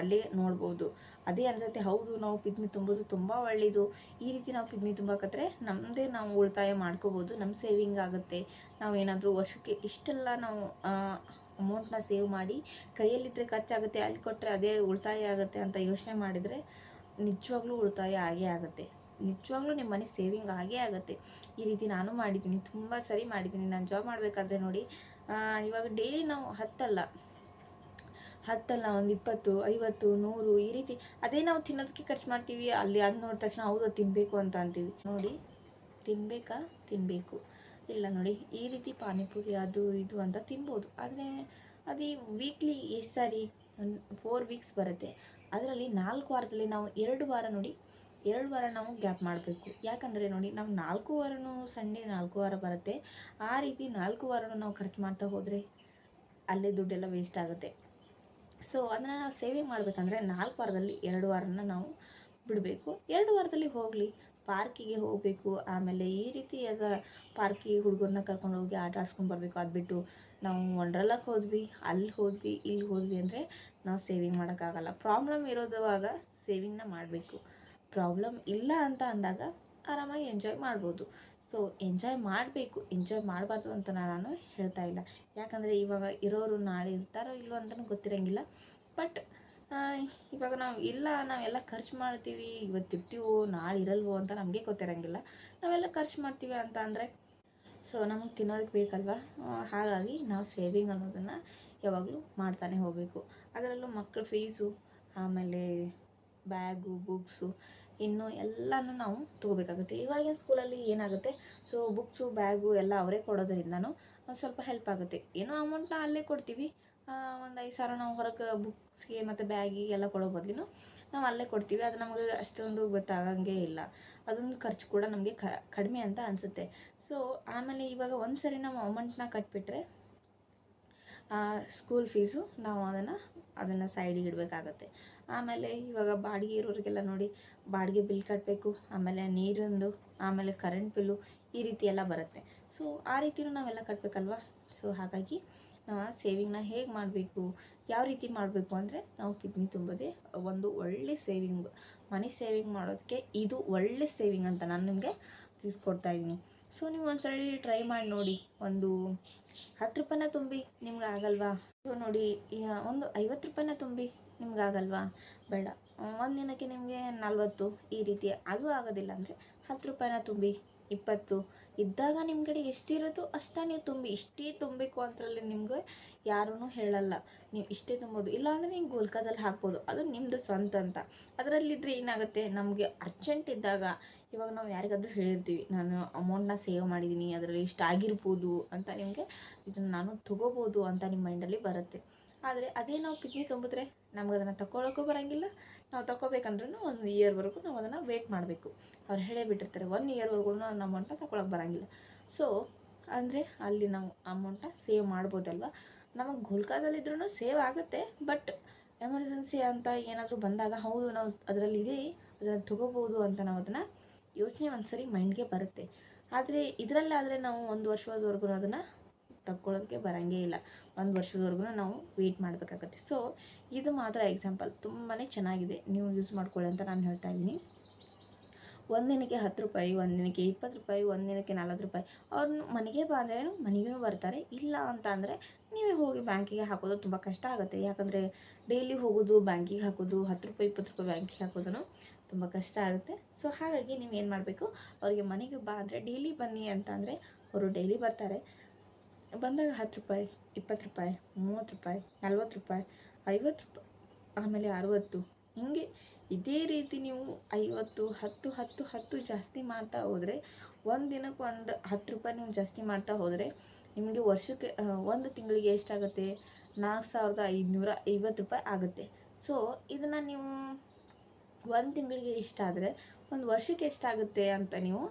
ಅಲ್ಲೇ ನೋಡ್ಬೋದು. ಅದೇ ಅನ್ಸುತ್ತೆ, ಹೌದು, ನಾವು ಪಿಗ್ಮಿ ತುಂಬೋದು ತುಂಬ ಒಳ್ಳೆಯದು ಈ ರೀತಿ ನಾವು ಪಿಗ್ಮಿ ತುಂಬಾಕತ್ರೆ ನಮ್ಮದೇ ನಾವು ಉಳಿತಾಯ ಮಾಡ್ಕೋಬೋದು ನಮ್ಮ ಸೇವಿಂಗ್ ಆಗುತ್ತೆ. ನಾವು ಏನಾದರೂ ವರ್ಷಕ್ಕೆ ಇಷ್ಟೆಲ್ಲ ನಾವು ಅಮೌಂಟ್ನ ಸೇವ್ ಮಾಡಿ ಕೈಯಲ್ಲಿದ್ದರೆ ಖರ್ಚಾಗುತ್ತೆ, ಅಲ್ಲಿ ಕೊಟ್ಟರೆ ಅದೇ ಉಳಿತಾಯ ಆಗುತ್ತೆ ಅಂತ ಯೋಚನೆ ಮಾಡಿದರೆ ನಿಜವಾಗ್ಲೂ ಉಳಿತಾಯ ಆಗೇ ಆಗುತ್ತೆ. ನಿಜವಾಗ್ಲೂ ನಿಮ್ಮ ಮನೆ ಸೇವಿಂಗ್ ಆಗೇ ಆಗುತ್ತೆ. ಈ ರೀತಿ ನಾನು ಮಾಡಿದ್ದೀನಿ, ತುಂಬ ಸರಿ ಮಾಡಿದ್ದೀನಿ. ನಾನು ಜಾಬ್ ಮಾಡಬೇಕಾದ್ರೆ ನೋಡಿ ಇವಾಗ ಡೈಲಿ ನಾವು ಹತ್ತಲ್ಲ. ಹತ್ತಲ್ಲ, ಒಂದು ಇಪ್ಪತ್ತು, ಐವತ್ತು, ನೂರು, ಈ ರೀತಿ. ಅದೇ ನಾವು ತಿನ್ನೋದಕ್ಕೆ ಖರ್ಚು ಮಾಡ್ತೀವಿ, ಅಲ್ಲಿ ಅದು ನೋಡಿದ ತಕ್ಷಣ ಹೌದು ತಿನ್ನಬೇಕು ಅಂತ ಅಂತೀವಿ. ನೋಡಿ ತಿನ್ನಬೇಕಾ ತಿನ್ನಬೇಕು ಇಲ್ಲ ನೋಡಿ, ಈ ರೀತಿ ಪಾನಿಪುರಿ ಅದು ಇದು ಅಂತ ತಿನ್ಬೋದು. ಆದರೆ, ಅದೇ ವೀಕ್ಲಿ ಎಷ್ಟು ಸಾರಿ ಫೋರ್ ವೀಕ್ಸ್ ಬರುತ್ತೆ. ಅದರಲ್ಲಿ ನಾಲ್ಕು ವಾರದಲ್ಲಿ ನಾವು ಎರಡು ವಾರ ನೋಡಿ, ಎರಡು ವಾರ ನಾವು ಗ್ಯಾಪ್ ಮಾಡಬೇಕು. ಯಾಕಂದರೆ ನೋಡಿ, ನಾವು ನಾಲ್ಕು ವಾರನೂ ಸಂಡೇ ನಾಲ್ಕು ವಾರ ಬರುತ್ತೆ. ಆ ರೀತಿ ನಾಲ್ಕು ವಾರನೂ ನಾವು ಖರ್ಚು ಮಾಡ್ತಾ ಹೋದರೆ ಅಲ್ಲೇ ದುಡ್ಡೆಲ್ಲ ವೇಸ್ಟ್ ಆಗುತ್ತೆ. ಸೊ ಅದನ್ನು ನಾವು ಸೇವಿಂಗ್ ಮಾಡಬೇಕಂದ್ರೆ ನಾಲ್ಕು ವಾರದಲ್ಲಿ ಎರಡು ವಾರನ ನಾವು ಬಿಡಬೇಕು. ಎರಡು ವಾರದಲ್ಲಿ ಹೋಗಲಿ, ಪಾರ್ಕಿಗೆ ಹೋಗಬೇಕು, ಆಮೇಲೆ ಈ ರೀತಿಯಾದ ಪಾರ್ಕಿಗೆ ಹುಡುಗರನ್ನ ಕರ್ಕೊಂಡು ಹೋಗಿ ಆಟ ಆಡ್ಸ್ಕೊಂಡು ಬರಬೇಕು. ಅದು ಬಿಟ್ಟು ನಾವು ವಂಡ್ರಲ್ಲಕ್ಕೆ ಹೋದ್ವಿ, ಅಲ್ಲಿ ಹೋದ್ವಿ, ಇಲ್ಲಿ ಹೋದ್ವಿ ಅಂದರೆ ನಾವು ಸೇವಿಂಗ್ ಮಾಡೋಕ್ಕಾಗಲ್ಲ. ಪ್ರಾಬ್ಲಮ್ ಇರೋದವಾಗ ಸೇವಿಂಗ್ನ ಮಾಡಬೇಕು. ಪ್ರಾಬ್ಲಮ್ ಇಲ್ಲ ಅಂತ ಅಂದಾಗ ಆರಾಮಾಗಿ ಎಂಜಾಯ್ ಮಾಡ್ಬೋದು. ಸೊ ಎಂಜಾಯ್ ಮಾಡಬೇಕು. ಎಂಜಾಯ್ ಮಾಡಬಾರ್ದು ಅಂತ ನಾನು ಹೇಳ್ತಾ ಇಲ್ಲ. ಯಾಕಂದರೆ ಇವಾಗ ಇರೋರು ನಾಳೆ ಇರ್ತಾರೋ ಇಲ್ಲೋ ಅಂತಲೂ ಗೊತ್ತಿರೋಂಗಿಲ್ಲ. ಬಟ್ ಇವಾಗ ನಾವು ಇಲ್ಲ, ನಾವೆಲ್ಲ ಖರ್ಚು ಮಾಡ್ತೀವಿ. ಇವತ್ತು ಇರ್ತೀವೋ ನಾಳೆ ಇರಲ್ವೋ ಅಂತ ನಮಗೆ ಗೊತ್ತಿರೋಂಗಿಲ್ಲ. ನಾವೆಲ್ಲ ಖರ್ಚು ಮಾಡ್ತೀವಿ ಅಂತ ಅಂದರೆ ಸೊ ನಮಗೆ ತಿನ್ನೋದಕ್ಕೆ ಬೇಕಲ್ವ? ಹಾಗಾಗಿ ನಾವು ಸೇವಿಂಗ್ ಅನ್ನೋದನ್ನು ಯಾವಾಗಲೂ ಮಾಡ್ತಾನೆ ಹೋಗಬೇಕು. ಅದರಲ್ಲೂ ಮಕ್ಕಳ ಫೀಸು ಆಮೇಲೆ ಬ್ಯಾಗು ಬುಕ್ಸು ಇನ್ನು ಎಲ್ಲನೂ ನಾವು ತೊಗೋಬೇಕಾಗುತ್ತೆ. ಇವಾಗಿನ ಸ್ಕೂಲಲ್ಲಿ ಏನಾಗುತ್ತೆ? ಸೊ ಬುಕ್ಸು ಬ್ಯಾಗು ಎಲ್ಲ ಅವರೇ ಕೊಡೋದ್ರಿಂದನೂ ಸ್ವಲ್ಪ ಹೆಲ್ಪ್ ಆಗುತ್ತೆ. ಏನೋ ಅಮೌಂಟ್ನ ಅಲ್ಲೇ ಕೊಡ್ತೀವಿ. ಒಂದು ಐದು ಸಾವಿರ ನಾವು ಹೊರಗೆ ಬುಕ್ಸ್ಗೆ ಮತ್ತು ಬ್ಯಾಗಿಗೆ ಎಲ್ಲ ಕೊಡೋ ಬದಲಿನೂ ನಾವು ಅಲ್ಲೇ ಕೊಡ್ತೀವಿ. ಅದು ನಮಗೆ ಅಷ್ಟೊಂದು ಗೊತ್ತಾಗಂಗೆ ಇಲ್ಲ. ಅದೊಂದು ಖರ್ಚು ಕೂಡ ನಮಗೆ ಕಡಿಮೆ ಅಂತ ಅನಿಸುತ್ತೆ. ಸೊ ಆಮೇಲೆ ಇವಾಗ ಒಂದು ಸರಿ ನಾವು ಅಮೌಂಟ್ನ ಕಟ್ಬಿಟ್ರೆ ಸ್ಕೂಲ್ ಫೀಸು ನಾವು ಅದನ್ನು ಅದನ್ನು ಸೈಡಿಗೆ ಇಡಬೇಕಾಗತ್ತೆ. ಆಮೇಲೆ ಇವಾಗ ಬಾಡಿಗೆ ಇರೋರಿಗೆಲ್ಲ ನೋಡಿ, ಬಾಡಿಗೆ ಬಿಲ್ ಕಟ್ಟಬೇಕು ಆಮೇಲೆ ನೀರಿಂದು, ಆಮೇಲೆ ಕರೆಂಟ್ ಬಿಲ್ಲು ಈ ರೀತಿ ಎಲ್ಲ ಬರುತ್ತೆ. ಸೊ ಆ ರೀತಿಯೂ ನಾವೆಲ್ಲ ಕಟ್ಟಬೇಕಲ್ವ ಸೊ ಹಾಗಾಗಿ ನಾವು ಸೇವಿಂಗ್ನ ಹೇಗೆ ಮಾಡಬೇಕು, ಯಾವ ರೀತಿ ಮಾಡಬೇಕು ಅಂದರೆ ನಾವು ಕಿಡ್ನಿ ತುಂಬೋದೇ ಒಂದು ಒಳ್ಳೆ ಸೇವಿಂಗ್ ಮನಿ ಸೇವಿಂಗ್ ಮಾಡೋದಕ್ಕೆ ಇದು ಒಳ್ಳೆ ಸೇವಿಂಗ್ ಅಂತ ನಾನು ನಿಮಗೆ ತಿಳಿಸ್ಕೊಡ್ತಾ ಇದ್ದೀನಿ. ಸೊ ನೀವು ಒಂದ್ಸರಿ ಟ್ರೈ ಮಾಡಿ ನೋಡಿ. ಒಂದು ಹತ್ತು ರೂಪಾಯಿನ ತುಂಬಿ ನಿಮ್ಗೆ ಆಗಲ್ವಾ? ಸೊ ನೋಡಿ ಒಂದು ಐವತ್ತು ರೂಪಾಯಿನ ತುಂಬಿ ನಿಮ್ಗೆ ಆಗಲ್ವಾ? ಬೇಡ. ಒಂದು ದಿನಕ್ಕೆ ನಿಮಗೆ ನಲ್ವತ್ತು ಈ ರೀತಿ. ಅದು ಆಗೋದಿಲ್ಲ ಅಂದರೆ ಹತ್ತು ರೂಪಾಯಿನ ತುಂಬಿ ಇಪ್ಪತ್ತು. ಇದ್ದಾಗ ನಿಮ್ಮ ಕಡೆ ಎಷ್ಟಿರುತ್ತೋ ಅಷ್ಟೇ ನೀವು ತುಂಬಿ, ಇಷ್ಟೇ ತುಂಬಬೇಕು ಅಂತರಲ್ಲಿ ನಿಮ್ಗೆ ಯಾರೂ ಹೇಳಲ್ಲ. ನೀವು ಇಷ್ಟೇ ತುಂಬೋದು. ಇಲ್ಲಾಂದರೆ ನೀವು ಗೋಲ್ಕಾದಲ್ಲಿ ಹಾಕ್ಬೋದು. ಅದು ನಿಮ್ಮದು ಸ್ವಂತ ಅಂತ. ಅದರಲ್ಲಿದ್ದರೆ ಏನಾಗುತ್ತೆ? ನಮಗೆ ಅರ್ಜೆಂಟ್ ಇದ್ದಾಗ ಇವಾಗ ನಾವು ಯಾರಿಗಾದರೂ ಹೇಳಿರ್ತೀವಿ, ನಾನು ಅಮೌಂಟ್ನ ಸೇವ್ ಮಾಡಿದ್ದೀನಿ ಅದರಲ್ಲಿ ಇಷ್ಟ ಆಗಿರ್ಬೋದು ಅಂತ ನಿಮಗೆ ಇದನ್ನು ನಾನು ತೊಗೋಬೋದು ಅಂತ ನಿಮ್ಮ ಮೈಂಡಲ್ಲಿ ಬರುತ್ತೆ. ಆದರೆ ಅದೇ ನಾವು ಪಿಗ್ಮಿ ತುಂಬಿದ್ರೆ ನಮ್ಗೆ ಅದನ್ನು ತಗೊಳ್ಳೋಕ್ಕೂ ಬರೋಂಗಿಲ್ಲ. ನಾವು ತಗೋಬೇಕಂದ್ರೂ ಒಂದು ಇಯರ್ವರೆಗೂ ನಾವು ಅದನ್ನು ವೇಟ್ ಮಾಡಬೇಕು. ಅವ್ರು ಹೇಳೇ ಬಿಟ್ಟಿರ್ತಾರೆ ಒನ್ ಇಯರ್ವರೆಗೂ ಅದನ್ನು ಅಮೌಂಟನ್ನ ತಗೊಳಕ್ಕೆ ಬರೋಂಗಿಲ್ಲ. ಸೊ ಅಂದರೆ ಅಲ್ಲಿ ನಾವು ಅಮೌಂಟನ್ನ ಸೇವ್ ಮಾಡ್ಬೋದಲ್ವ? ನಮಗೆ ಗುಲ್ಕಾದಲ್ಲಿದ್ರೂ ಸೇವ್ ಆಗುತ್ತೆ ಬಟ್ ಎಮರ್ಜೆನ್ಸಿ ಅಂತ ಏನಾದರೂ ಬಂದಾಗ ಹೌದು, ನಾವು ಅದರಲ್ಲಿ ಇದೆ, ಅದನ್ನು ತಗೋಬೋದು ಅಂತ ನಾವು ಅದನ್ನು ಯೋಚನೆ ಒಂದು ಸರಿ ಮೈಂಡ್ಗೆ ಬರುತ್ತೆ. ಆದರೆ ಇದರಲ್ಲಾದರೆ ನಾವು ಒಂದು ವರ್ಷದವರೆಗೂ ಅದನ್ನು ತಗೊಳ್ಳೋದಕ್ಕೆ ಬರೋಂಗೇ ಇಲ್ಲ. ಒಂದು ವರ್ಷದವರೆಗೂ ನಾವು ವೆಯ್ಟ್ ಮಾಡಬೇಕಾಗತ್ತೆ. ಸೊ ಇದು ಮಾತ್ರ ಎಕ್ಸಾಂಪಲ್ ತುಂಬಾ ಚೆನ್ನಾಗಿದೆ. ನೀವು ಯೂಸ್ ಮಾಡ್ಕೊಳ್ಳಿ ಅಂತ ನಾನು ಹೇಳ್ತಾ ಇದ್ದೀನಿ. ಒಂದಿನಕ್ಕೆ ಹತ್ತು ರೂಪಾಯಿ ಒಂದಿನಕ್ಕೆ ಇಪ್ಪತ್ತು ರೂಪಾಯಿ ಒಂದಿನಕ್ಕೆ ನಲ್ವತ್ತು ರೂಪಾಯಿ. ಅವ್ರನ್ನ ಮನೆಗೆ ಬಂದರೆ ಮನೆಗೂ ಬರ್ತಾರೆ. ಇಲ್ಲ ಅಂತ ಅಂದರೆ ನೀವೇ ಹೋಗಿ ಬ್ಯಾಂಕಿಗೆ ಹಾಕೋದು ತುಂಬ ಕಷ್ಟ ಆಗುತ್ತೆ. ಯಾಕಂದರೆ ಡೈಲಿ ಹೋಗೋದು ಬ್ಯಾಂಕಿಗೆ ಹಾಕೋದು, ಹತ್ತು ರೂಪಾಯಿ, ಇಪ್ಪತ್ತು ರೂಪಾಯಿ ಬ್ಯಾಂಕಿಗೆ ಹಾಕೋದು ತುಂಬ ಕಷ್ಟ ಆಗುತ್ತೆ. ಸೊ ಹಾಗಾಗಿ ನೀವು ಏನು ಮಾಡಬೇಕು? ಅವರಿಗೆ ಮನೆಗೆ ಬಾ ಅಂದರೆ ಡೈಲಿ ಬನ್ನಿ ಅಂತ ಅಂದರೆ ಅವರು ಡೈಲಿ ಬರ್ತಾರೆ. ಬಂದಾಗ ಹತ್ತು ರೂಪಾಯಿ, ಇಪ್ಪತ್ತು ರೂಪಾಯಿ, ಮೂವತ್ತು ರೂಪಾಯಿ, ನಲ್ವತ್ತು ರೂಪಾಯಿ, ಐವತ್ತು ರೂಪಾಯಿ, ಆಮೇಲೆ ಅರುವತ್ತು. ಹಿಂಗೆ ಇದೇ ರೀತಿ ನೀವು ಐವತ್ತು, ಹತ್ತು ಹತ್ತು ಹತ್ತು ಜಾಸ್ತಿ ಮಾಡ್ತಾ ಹೋದರೆ ಒಂದು ದಿನಕ್ಕೆ ಒಂದು ಹತ್ತು ರೂಪಾಯಿ ನೀವು ಜಾಸ್ತಿ ಮಾಡ್ತಾ ಹೋದರೆ ನಿಮಗೆ ವರ್ಷಕ್ಕೆ ಒಂದು ತಿಂಗಳಿಗೆ ಎಷ್ಟಾಗುತ್ತೆ? ನಾಲ್ಕು ಸಾವಿರದ ಐದುನೂರ ಐವತ್ತು ರೂಪಾಯಿ ಆಗುತ್ತೆ. ಸೊ ಇದನ್ನು ನೀವು ಒಂದು ತಿಂಗಳಿಗೆ ಇಷ್ಟಾದರೆ, ಒಂದು ವರ್ಷಕ್ಕೆ ಎಷ್ಟಾಗುತ್ತೆ ಅಂತ ನೀವು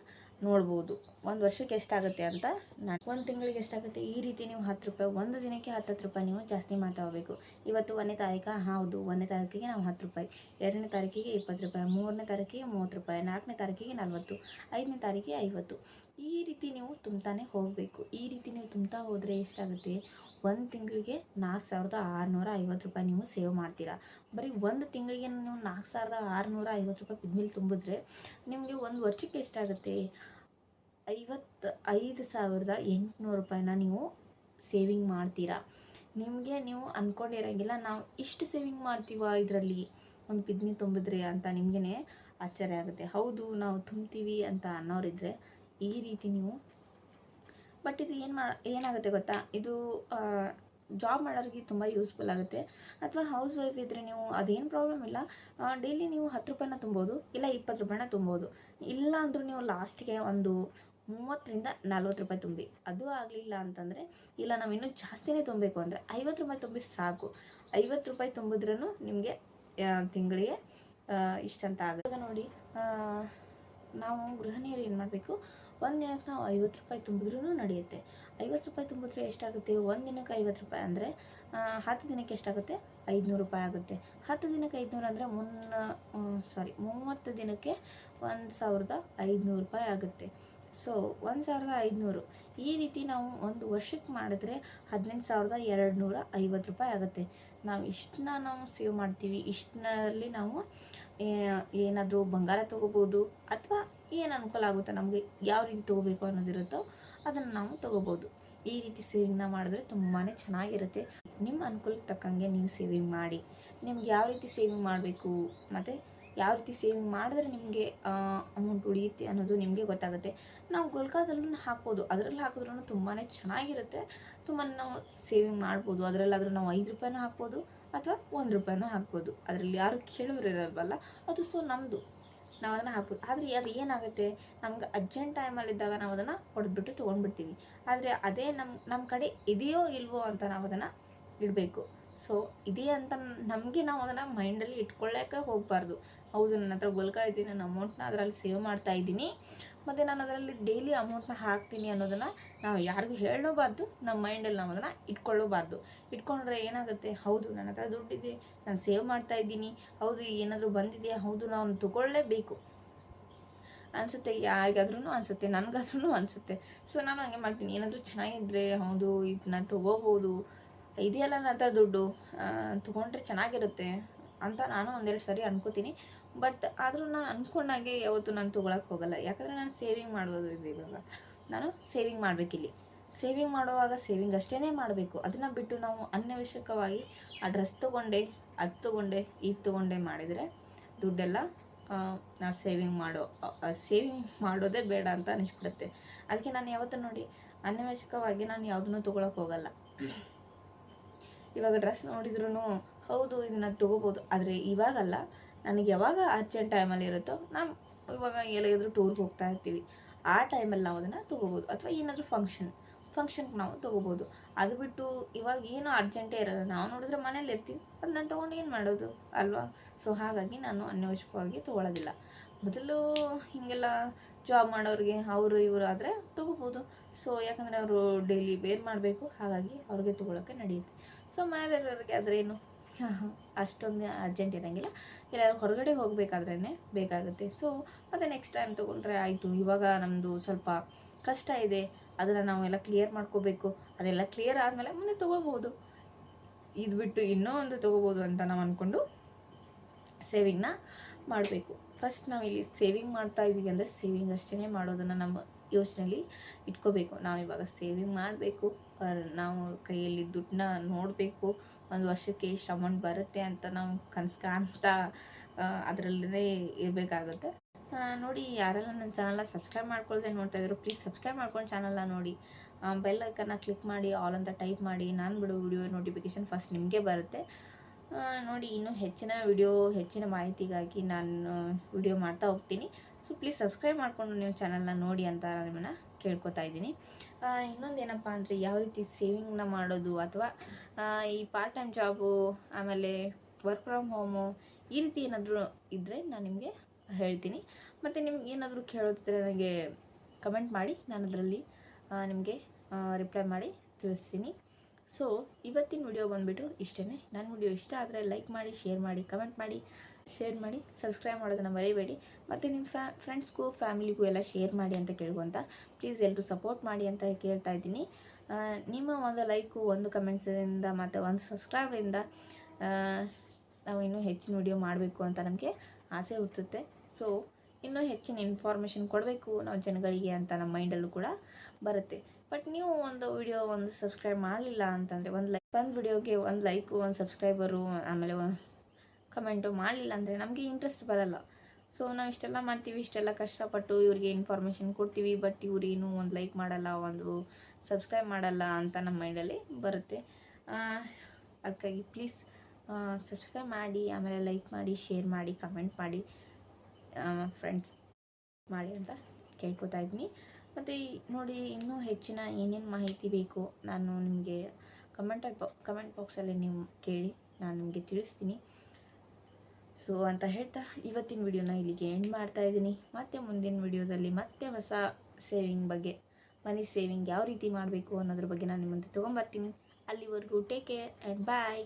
ನೋಡ್ಬೋದು. ಒಂದು ವರ್ಷಕ್ಕೆ ಎಷ್ಟಾಗುತ್ತೆ ಅಂತ ಒಂದು ತಿಂಗಳಿಗೆ ಎಷ್ಟಾಗುತ್ತೆ? ಈ ರೀತಿ ನೀವು ಹತ್ತು ರೂಪಾಯಿ ಒಂದು ದಿನಕ್ಕೆ ಹತ್ತು ಹತ್ತು ರೂಪಾಯಿ ನೀವು ಜಾಸ್ತಿ ಮಾಡ್ತಾ ಹೋಗಬೇಕು. ಇವತ್ತು ಒಂದನೇ ತಾರೀಕು ಹೌದು, ಒಂದನೇ ತಾರೀಕಿಗೆ ನಾವು ಹತ್ತು ರೂಪಾಯಿ. ಎರಡನೇ ತಾರೀಕಿಗೆ ಇಪ್ಪತ್ತು ರೂಪಾಯಿ, ಮೂರನೇ ತಾರೀಕಿಗೆ ಮೂವತ್ತು ರೂಪಾಯಿ, ನಾಲ್ಕನೇ ತಾರೀಕಿಗೆ ನಲ್ವತ್ತು, ಐದನೇ ತಾರೀಕಿಗೆ ಐವತ್ತು. ಈ ರೀತಿ ನೀವು ತುಂಬ್ತಾನೆ ಹೋಗಬೇಕು. ಈ ರೀತಿ ನೀವು ತುಂಬ್ತಾ ಹೋದರೆ ಎಷ್ಟಾಗುತ್ತೆ? ಒಂದು ತಿಂಗಳಿಗೆ ನಾಲ್ಕು ಸಾವಿರದ ಆರುನೂರ ಐವತ್ತು ರೂಪಾಯಿ ನೀವು ಸೇವ್ ಮಾಡ್ತೀರಾ. ಬರೀ ಒಂದು ತಿಂಗಳಿಗೆ ನೀವು ನಾಲ್ಕು ಸಾವಿರದ ಆರುನೂರ ಐವತ್ತು ರೂಪಾಯಿ ಬಿದ್ಮೇಲೆ ತುಂಬಿದ್ರೆ ನಿಮಗೆ ಒಂದು ವರ್ಷಕ್ಕೆ ಎಷ್ಟಾಗುತ್ತೆ? ಐವತ್ತು ಐದು ಸಾವಿರದ ಎಂಟುನೂರು ರೂಪಾಯಿನ ನೀವು ಸೇವಿಂಗ್ ಮಾಡ್ತೀರಾ. ನಿಮಗೆ ನೀವು ಅಂದ್ಕೊಂಡಿರೋಂಗಿಲ್ಲ ನಾವು ಇಷ್ಟು ಸೇವಿಂಗ್ ಮಾಡ್ತೀವ ಇದರಲ್ಲಿ? ಒಂದು ಪಿದ್ಮಿ ತುಂಬಿದ್ರೆ ಅಂತ ನಿಮಗೇ ಆಶ್ಚರ್ಯ ಆಗುತ್ತೆ. ಹೌದು, ನಾವು ತುಂಬ್ತೀವಿ ಅಂತ ಅನ್ನೋರಿದ್ರೆ ಈ ರೀತಿ ನೀವು ಬಟ್ ಇದು ಏನು ಮಾ, ಏನಾಗುತ್ತೆ ಗೊತ್ತಾ? ಇದು ಜಾಬ್ ಮಾಡೋರಿಗೆ ತುಂಬ ಯೂಸ್ಫುಲ್ ಆಗುತ್ತೆ. ಅಥವಾ ಹೌಸ್ ವೈಫ್ ಇದ್ದರೆ ನೀವು ಅದೇನು ಪ್ರಾಬ್ಲಮ್ ಇಲ್ಲ. ಡೈಲಿ ನೀವು ಹತ್ತು ರೂಪಾಯಿನ ತುಂಬೋದು, ಇಲ್ಲ ಇಪ್ಪತ್ತು ರೂಪಾಯಿನ ತುಂಬೋದು. ಇಲ್ಲ ಅಂದರೂ ನೀವು ಲಾಸ್ಟಿಗೆ ಒಂದು ಮೂವತ್ತರಿಂದ ನಲ್ವತ್ತು ರೂಪಾಯಿ ತುಂಬಿ. ಅದು ಆಗಲಿಲ್ಲ ಅಂತಂದರೆ, ಇಲ್ಲ ನಾವು ಇನ್ನೂ ಜಾಸ್ತಿನೇ ತುಂಬಬೇಕು ಅಂದರೆ ಐವತ್ತು ರೂಪಾಯಿ ತುಂಬಿ ಸಾಕು. ಐವತ್ತು ರೂಪಾಯಿ ತುಂಬಿದ್ರೂ ನಿಮಗೆ ತಿಂಗಳಿಗೆ ಇಷ್ಟಂತ ಆಗುತ್ತೆ. ನೋಡಿ ನಾವು ಗೃಹಿಣಿಯರು ಏನು ಮಾಡಬೇಕು? ಒಂದು ದಿನಕ್ಕೆ ನಾವು ಐವತ್ತು ರೂಪಾಯಿ ತುಂಬಿದ್ರೂ ನಡೆಯುತ್ತೆ. ಐವತ್ತು ರೂಪಾಯಿ ತುಂಬಿದ್ರೆ ಎಷ್ಟಾಗುತ್ತೆ? ಒಂದು ದಿನಕ್ಕೆ ಐವತ್ತು ರೂಪಾಯಿ ಅಂದರೆ ಹತ್ತು ದಿನಕ್ಕೆ ಎಷ್ಟಾಗುತ್ತೆ? ಐದುನೂರು ರೂಪಾಯಿ ಆಗುತ್ತೆ. ಹತ್ತು ದಿನಕ್ಕೆ ಐದುನೂರು ಅಂದರೆ ಮುನ್ನ ಸಾರಿ ಮೂವತ್ತು ದಿನಕ್ಕೆ ಒಂದು ಸಾವಿರದ ಐದುನೂರು ರೂಪಾಯಿ ಆಗುತ್ತೆ. ಸೊ ಒಂದು ಸಾವಿರದ ಐದುನೂರು. ಈ ರೀತಿ ನಾವು ಒಂದು ವರ್ಷಕ್ಕೆ ಮಾಡಿದ್ರೆ ಹದಿನೆಂಟು ಸಾವಿರದ ಎರಡು ನೂರ ಐವತ್ತು ರೂಪಾಯಿ ಆಗುತ್ತೆ. ನಾವು ಇಷ್ಟನ್ನ ನಾವು ಸೇವ್ ಮಾಡ್ತೀವಿ. ಇಷ್ಟನಲ್ಲಿ ನಾವು ಏನಾದರೂ ಬಂಗಾರ ತೊಗೋಬೋದು, ಅಥವಾ ಏನು ಅನುಕೂಲ ಆಗುತ್ತೋ, ನಮಗೆ ಯಾವ ರೀತಿ ತೊಗೋಬೇಕು ಅನ್ನೋದಿರುತ್ತೋ ಅದನ್ನು ನಾವು ತೊಗೋಬೋದು. ಈ ರೀತಿ ಸೇವಿಂಗ್ನ ಮಾಡಿದ್ರೆ ತುಂಬಾ ಚೆನ್ನಾಗಿರುತ್ತೆ. ನಿಮ್ಮ ಅನುಕೂಲಕ್ಕೆ ತಕ್ಕಂಗೆ ನೀವು ಸೇವಿಂಗ್ ಮಾಡಿ. ನಿಮ್ಗೆ ಯಾವ ರೀತಿ ಸೇವಿಂಗ್ ಮಾಡಬೇಕು, ಮತ್ತು ಯಾವ ರೀತಿ ಸೇವಿಂಗ್ ಮಾಡಿದ್ರೆ ನಿಮಗೆ ಅಮೌಂಟ್ ಉಳಿಯುತ್ತೆ ಅನ್ನೋದು ನಿಮಗೆ ಗೊತ್ತಾಗುತ್ತೆ. ನಾವು ಗುಲ್ಕಾದಲ್ಲೂ ಹಾಕ್ಬೋದು. ಅದರಲ್ಲಿ ಹಾಕಿದ್ರೂ ತುಂಬಾ ಚೆನ್ನಾಗಿರುತ್ತೆ. ತುಂಬ ನಾವು ಸೇವಿಂಗ್ ಮಾಡ್ಬೋದು. ಅದರಲ್ಲಾದರೂ ನಾವು ಐದು ರೂಪಾಯಿನೂ ಹಾಕ್ಬೋದು, ಅಥವಾ ಒಂದು ರೂಪಾಯಿನೂ ಹಾಕ್ಬೋದು. ಅದರಲ್ಲಿ ಯಾರು ಕೇಳೋರು ಇರಲ್ವಲ್ಲ? ಅದು ಸೊ ನಮ್ಮದು ನಾವು ಅದನ್ನು ಹಾಕ್ಬೋದು. ಆದರೆ ಅದು ಏನಾಗುತ್ತೆ? ನಮ್ಗೆ ಅರ್ಜೆಂಟ್ ಟೈಮಲ್ಲಿದ್ದಾಗ ನಾವು ಅದನ್ನು ಹೊಡೆದ್ಬಿಟ್ಟು ತೊಗೊಂಡ್ಬಿಡ್ತೀವಿ. ಆದರೆ ಅದೇ ನಮ್ಮ ನಮ್ಮ ಕಡೆ ಇದೆಯೋ ಇಲ್ವೋ ಅಂತ ನಾವು ಅದನ್ನು ಇಡಬೇಕು. ಸೊ ಇದೇ ಅಂತ ನಮಗೆ ನಾವು ಅದನ್ನು ಮೈಂಡಲ್ಲಿ ಇಟ್ಕೊಳ್ಳೋಕೆ ಹೋಗಬಾರ್ದು. ಹೌದು ನನ್ನ ಹತ್ರ ಗುಲ್ಕ ಇದ್ದೀನಿ ನನ್ನ ಅಮೌಂಟ್ನ ಅದರಲ್ಲಿ ಸೇವ್ ಮಾಡ್ತಾ ಇದ್ದೀನಿ. ಮತ್ತು ನಾನು ಅದರಲ್ಲಿ ಡೈಲಿ ಅಮೌಂಟ್ನ ಹಾಕ್ತೀನಿ ಅನ್ನೋದನ್ನು ನಾವು ಯಾರಿಗೂ ಹೇಳೋಬಾರ್ದು, ನಮ್ಮ ಮೈಂಡಲ್ಲಿ ನಾವು ಅದನ್ನು ಇಟ್ಕೊಳ್ಳೋಬಾರ್ದು. ಇಟ್ಕೊಂಡ್ರೆ ಏನಾಗುತ್ತೆ? ಹೌದು, ನನ್ನ ಹತ್ರ ದುಡ್ಡಿದೆ, ನಾನು ಸೇವ್ ಮಾಡ್ತಾ ಇದ್ದೀನಿ, ಹೌದು, ಏನಾದರೂ ಬಂದಿದೆಯಾ? ಹೌದು, ನಾನು ತಗೊಳ್ಳೇಬೇಕು. ಅನಿಸುತ್ತೆ ಯಾರಿಗಾದ್ರೂ ಅನಿಸುತ್ತೆ ನನಗಾದ್ರೂ ಅನಿಸುತ್ತೆ. ಸೊ ನಾನು ಹಂಗೆ ಮಾಡ್ತೀನಿ. ಏನಾದರೂ ಚೆನ್ನಾಗಿದ್ದರೆ ಹೌದು ಇದನ್ನ ತೊಗೋಬೋದು. ಇದೆಯಲ್ಲ ನನ್ನ ಹತ್ರ ದುಡ್ಡು. ತೊಗೊಂಡ್ರೆ ಚೆನ್ನಾಗಿರುತ್ತೆ ಅಂತ ನಾನು ಒಂದೆರಡು ಸರಿ ಅನ್ಕೋತೀನಿ. ಬಟ್ ಆದರೂ ನಾನು ಅಂದ್ಕೊಂಡಾಗೆ ಯಾವತ್ತು ನಾನು ತೊಗೊಳಕ್ಕೆ ಹೋಗಲ್ಲ. ಯಾಕಂದರೆ ನಾನು ಸೇವಿಂಗ್ ಮಾಡೋದು ಇದೆ ಇವಾಗ. ನಾನು ಸೇವಿಂಗ್ ಮಾಡಬೇಕಿಲ್ಲಿ ಸೇವಿಂಗ್ ಮಾಡುವಾಗ ಸೇವಿಂಗ್ ಅಷ್ಟೇ ಮಾಡಬೇಕು. ಅದನ್ನು ಬಿಟ್ಟು ನಾವು ಅನವಶ್ಯಕವಾಗಿ ಆ ಡ್ರೆಸ್ ತೊಗೊಂಡೆ, ಅದು ತೊಗೊಂಡೆ ಇದು ತೊಗೊಂಡೆ ಮಾಡಿದರೆ ದುಡ್ಡೆಲ್ಲ ನಾನು ಸೇವಿಂಗ್ ಮಾಡೋ ಸೇವಿಂಗ್ ಮಾಡೋದೇ ಬೇಡ ಅಂತ ಅನಿಸ್ಬಿಡುತ್ತೆ. ಅದಕ್ಕೆ ನಾನು ಯಾವತ್ತೂ ನೋಡಿ ಅನವಶ್ಯಕವಾಗಿ ನಾನು ಯಾವುದನ್ನು ತೊಗೊಳಕ್ಕೆ ಹೋಗಲ್ಲ. ಇವಾಗ ಡ್ರೆಸ್ ನೋಡಿದ್ರೂ ಹೌದು ಇದನ್ನು ತೊಗೋಬೋದು. ಆದರೆ ಇವಾಗಲ್ಲ. ನನಗೆ ಯಾವಾಗ ಅರ್ಜೆಂಟ್ ಟೈಮಲ್ಲಿ ಇರುತ್ತೋ, ನಾವು ಇವಾಗ ಎಲ್ಲಿಗಾದರೂ ಟೂರ್ಗೆ ಹೋಗ್ತಾ ಇರ್ತೀವಿ, ಆ ಟೈಮಲ್ಲಿ ನಾವು ಅದನ್ನು ತೊಗೋಬೋದು. ಅಥವಾ ಏನಾದರೂ ಫಂಕ್ಷನ್ ಫಂಕ್ಷನ್ಗೆ ನಾವು ತೊಗೋಬೋದು. ಅದು ಬಿಟ್ಟು ಇವಾಗ ಏನು ಅರ್ಜೆಂಟೇ ಇರೋಲ್ಲ. ನಾವು ನೋಡಿದ್ರೆ ಮನೇಲಿ ಇರ್ತೀವಿ, ಅದು ನಾನು ತೊಗೊಂಡು ಏನು ಮಾಡೋದು, ಅಲ್ವಾ? ಸೊ ಹಾಗಾಗಿ ನಾನು ಅನ್ಯವಶ್ಯಕವಾಗಿ ತೊಗೊಳೋದಿಲ್ಲ. ಮೊದಲು ಹೀಗೆಲ್ಲ ಜಾಬ್ ಮಾಡೋರಿಗೆ ಅವರು ಇವರು ಆದರೆ ತೊಗೋಬೋದು. ಸೊ ಯಾಕಂದರೆ ಅವರು ಡೈಲಿ ಬೇರ್ ಮಾಡಬೇಕು, ಹಾಗಾಗಿ ಅವ್ರಿಗೆ ತೊಗೊಳಕ್ಕೆ ನಡೆಯುತ್ತೆ. ಸೊ ಮನೇಲಿರೋರಿಗೆ ಆದರೆ ಏನು? (laughs) ಅಷ್ಟೊಂದು ಅರ್ಜೆಂಟ್ ಇರೋಂಗಿಲ್ಲ. ಎಲ್ಲಾದ್ರು ಹೊರಗಡೆ ಹೋಗಬೇಕಾದ್ರೇ ಬೇಕಾಗುತ್ತೆ. ಸೊ ಮತ್ತು ನೆಕ್ಸ್ಟ್ ಟೈಮ್ ತೊಗೊಂಡ್ರೆ ಆಯಿತು. ಇವಾಗ ನಮ್ಮದು ಸ್ವಲ್ಪ ಕಷ್ಟ ಇದೆ. ಅದನ್ನು ನಾವೆಲ್ಲ ಕ್ಲಿಯರ್ ಮಾಡ್ಕೋಬೇಕು. ಅದೆಲ್ಲ ಕ್ಲಿಯರ್ ಆದಮೇಲೆ ಮುಂದೆ ತೊಗೋಬೋದು ಇದು ಬಿಟ್ಟು ಇನ್ನೂ ಒಂದು ತೊಗೋಬೋದು ಅಂತ ನಾವು ಅಂದ್ಕೊಂಡು ಸೇವಿಂಗ್ನ ಮಾಡಬೇಕು. ಫಸ್ಟ್ ನಾವು ಇಲ್ಲಿ ಸೇವಿಂಗ್ ಮಾಡ್ತಾ ಇದ್ದೀವಿ ಅಂದರೆ ಸೇವಿಂಗ್ ಅಷ್ಟೇ ಮಾಡೋದನ್ನು ನಮ್ಮ ಯೋಚನೆಯಲ್ಲಿ ಇಟ್ಕೋಬೇಕು. ನಾವು ಇವಾಗ ಸೇವಿಂಗ್ ಮಾಡಬೇಕು. ನಾವು ಕೈಯಲ್ಲಿ ದುಡ್ಡನ್ನ ನೋಡಬೇಕು. ಒಂದು ವರ್ಷಕ್ಕೆ ಎಷ್ಟು ಅಮೌಂಟ್ ಬರುತ್ತೆ ಅಂತ ನಾವು ಕನಸು ಕಾಣ್ತಾ ಅದರಲ್ಲೇ ಇರಬೇಕಾಗುತ್ತೆ. ನೋಡಿ, ಯಾರೆಲ್ಲ ನನ್ನ ಚಾನಲ್ನ ಸಬ್ಸ್ಕ್ರೈಬ್ ಮಾಡ್ಕೊಳ್ಳದೆ ನೋಡ್ತಾ ಇದ್ರು, ಪ್ಲೀಸ್ ಸಬ್ಸ್ಕ್ರೈಬ್ ಮಾಡ್ಕೊಂಡು ಚಾನಲ್ನ ನೋಡಿ. ಬೆಲ್ ಐಕನ್ನ ಕ್ಲಿಕ್ ಮಾಡಿ, ಆಲ್ ಅಂತ ಟೈಪ್ ಮಾಡಿ, ನಾನು ಬಿಡೋ ವಿಡಿಯೋ ನೋಟಿಫಿಕೇಷನ್ ಫಸ್ಟ್ ನಿಮಗೆ ಬರುತ್ತೆ. ನೋಡಿ, ಇನ್ನೂ ಹೆಚ್ಚಿನ ವಿಡಿಯೋ, ಹೆಚ್ಚಿನ ಮಾಹಿತಿಗಾಗಿ ನಾನು ವಿಡಿಯೋ ಮಾಡ್ತಾ ಹೋಗ್ತೀನಿ. ಸೊ, ಪ್ಲೀಸ್ ಸಬ್ಸ್ಕ್ರೈಬ್ ಮಾಡಿಕೊಂಡು ನೀವು ಚಾನಲ್ನ ನೋಡಿ ಅಂತ ನಿಮ್ಮನ್ನು ಕೇಳ್ಕೊತಾ ಇದ್ದೀನಿ. ಇನ್ನೊಂದು ಏನಪ್ಪ ಅಂದರೆ ಯಾವ ರೀತಿ ಸೇವಿಂಗ್ನ ಮಾಡೋದು ಅಥವಾ ಈ ಪಾರ್ಟ್ ಟೈಮ್ ಜಾಬು ಆಮೇಲೆ ವರ್ಕ್ ಫ್ರಮ್ ಹೋಮು ಈ ರೀತಿ ಏನಾದರೂ ಇದ್ದರೆ ನಾನು ನಿಮಗೆ ಹೇಳ್ತೀನಿ. ಮತ್ತು ನಿಮ್ಗೆ ಏನಾದರೂ ಕೇಳೋದಿದ್ರೆ ನನಗೆ ಕಮೆಂಟ್ ಮಾಡಿ ನಾನು ಅದರಲ್ಲಿ ನಿಮಗೆ ರಿಪ್ಲೈ ಮಾಡಿ ತಿಳಿಸ್ತೀನಿ. ಸೊ ಇವತ್ತಿನ ವಿಡಿಯೋ ಬಂದುಬಿಟ್ಟು ಇಷ್ಟೇ ನನ್ನ ವಿಡಿಯೋ ಇಷ್ಟ ಆದರೆ ಲೈಕ್ ಮಾಡಿ ಶೇರ್ ಮಾಡಿ ಕಮೆಂಟ್ ಮಾಡಿ. ಶೇರ್ ಮಾಡಿ ಸಬ್ಸ್ಕ್ರೈಬ್ ಮಾಡೋದನ್ನು ಮರಿಬೇಡಿ. ಮತ್ತು ನಿಮ್ಮ ಫ್ಯಾ ಫ್ರೆಂಡ್ಸ್ಗೂ ಫ್ಯಾಮಿಲಿಗೂ ಎಲ್ಲ ಶೇರ್ ಮಾಡಿ ಅಂತ ಕೇಳ್ಕೊಂತ ಪ್ಲೀಸ್ ಎಲ್ಲರೂ ಸಪೋರ್ಟ್ ಮಾಡಿ ಅಂತ ಕೇಳ್ತಾ ಇದ್ದೀನಿ. ನಿಮ್ಮ ಒಂದು ಲೈಕು ಒಂದು ಕಮೆಂಟ್ಸಿಂದ ಮತ್ತು ಒಂದು ಸಬ್ಸ್ಕ್ರೈಬ್ರಿಂದ ನಾವು ಇನ್ನೂ ಹೆಚ್ಚಿನ ವಿಡಿಯೋ ಮಾಡಬೇಕು ಅಂತ ನಮಗೆ ಆಸೆ ಹುಟ್ಟುತ್ತೆ ಸೊ ಇನ್ನೂ ಹೆಚ್ಚಿನ ಇನ್ಫಾರ್ಮೇಷನ್ ಕೊಡಬೇಕು ನಾವು ಜನಗಳಿಗೆ ಅಂತ ನಮ್ಮ ಮೈಂಡಲ್ಲೂ ಕೂಡ ಬರುತ್ತೆ. ಬಟ್ ನೀವು ಒಂದು ವಿಡಿಯೋ ಒಂದು ಸಬ್ಸ್ಕ್ರೈಬ್ ಮಾಡಲಿಲ್ಲ ಅಂತಂದರೆ, ಒಂದು ಲೈಕ್ ಒಂದು ವಿಡಿಯೋಗೆ ಒಂದು ಲೈಕು ಒಂದು ಸಬ್ಸ್ಕ್ರೈಬರು ಆಮೇಲೆ ಕಮೆಂಟು ಮಾಡಲಿಲ್ಲ ಅಂದರೆ ನಮಗೆ ಇಂಟ್ರೆಸ್ಟ್ ಬರಲ್ಲ. ಸೊ ನಾವು ಇಷ್ಟೆಲ್ಲ ಮಾಡ್ತೀವಿ, ಇಷ್ಟೆಲ್ಲ ಕಷ್ಟಪಟ್ಟು ಇವ್ರಿಗೆ ಇನ್ಫಾರ್ಮೇಷನ್ ಕೊಡ್ತೀವಿ ಬಟ್ ಇವ್ರೇನು ಒಂದು ಲೈಕ್ ಮಾಡಲ್ಲ, ಒಂದು ಸಬ್ಸ್ಕ್ರೈಬ್ ಮಾಡಲ್ಲ ಅಂತ ನಮ್ಮ ಮೈಂಡಲ್ಲಿ ಬರುತ್ತೆ. ಅದಕ್ಕಾಗಿ ಪ್ಲೀಸ್ ಸಬ್ಸ್ಕ್ರೈಬ್ ಮಾಡಿ, ಆಮೇಲೆ ಲೈಕ್ ಮಾಡಿ ಶೇರ್ ಮಾಡಿ ಕಮೆಂಟ್ ಮಾಡಿ ಫ್ರೆಂಡ್ಸ್ ಮಾಡಿ ಅಂತ ಕೇಳ್ಕೊತಾ ಇದ್ದೀನಿ ಮತ್ತು ನೋಡಿ ಇನ್ನೂ ಹೆಚ್ಚಿನ ಏನೇನು ಮಾಹಿತಿ ಬೇಕು ನಾನು ನಿಮಗೆ ಕಮೆಂಟ್ ಕಮೆಂಟ್ ಬಾಕ್ಸಲ್ಲಿ ನೀವು ಕೇಳಿ, ನಾನು ನಿಮಗೆ ತಿಳಿಸ್ತೀನಿ. ಸೊ ಅಂತ ಹೇಳ್ತಾ ಇವತ್ತಿನ ವಿಡಿಯೋನ ಇಲ್ಲಿಗೆ ಎಂಡ್ ಮಾಡ್ತಾ ಇದ್ದೀನಿ. ಮತ್ತೆ ಮುಂದಿನ ವಿಡಿಯೋದಲ್ಲಿ ಮತ್ತೆ ಹೊಸ ಸೇವಿಂಗ್ ಬಗ್ಗೆ ಮನಿ ಸೇವಿಂಗ್ ಯಾವ ರೀತಿ ಮಾಡಬೇಕು ಅನ್ನೋದ್ರ ಬಗ್ಗೆ ನಾನು ನಿಮ್ಮಂತೆ ತೊಗೊಂಬರ್ತೀನಿ. ಅಲ್ಲಿವರೆಗೂ ಟೇಕ್ ಕೇರ್ ಆ್ಯಂಡ್ ಬಾಯ್